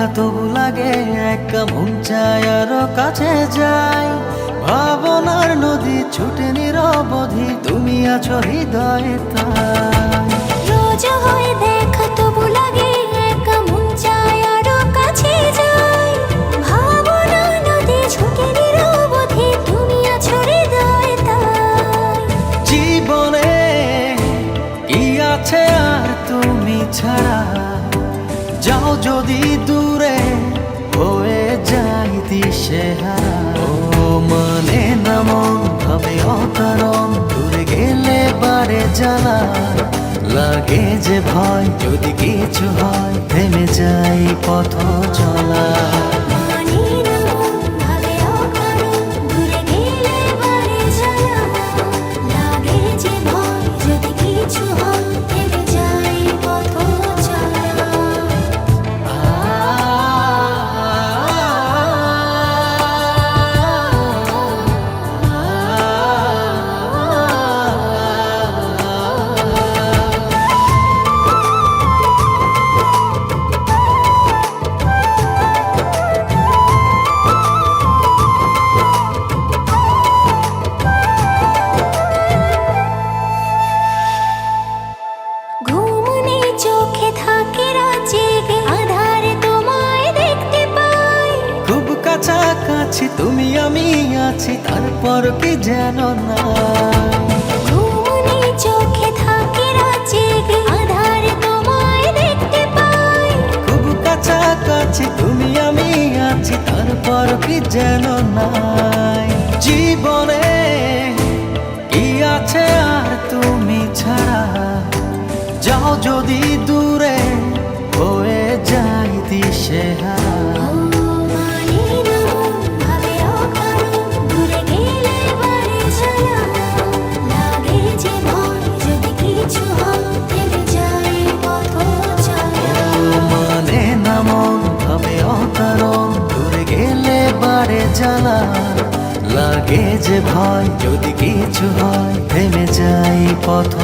দেখা তবু লাগে একা মন চায় আরও কাছে যাই। ভাবনার নদী ছুটে নিরবধি তুমি আছো হৃদয়ে তাই। রোজ হয় দেখা তবু লাগে একা মন চায় আরও কাছে যাই। নদী ছুটে নিরবধি তুমি আছো হৃদয়ে তাই। জীবনে কি আছে আর তুমি ছাড়া? যাও যদি দূরে হয়ে যাই দিশে হারা ও মানে নাম ভাবে অকারণ, দূরে গেলে পারে জ্বালা। লাগে যে ভয়, যদি কিছু হয়, থেমে যাই পথ চলা। কাছাকাছি তুমি আমি আছি তারপর কি যেন না। কাছাকাছি তুমি আমি আছি তারপর কি যেন নাই। জীবনে কি আছে আর তুমি ছাড়া? যাও যদি দূরে হয়ে যাই দিশে জ্বালা লাগে যে ভয় যদি কিছু হয় থেমে যাই পথ।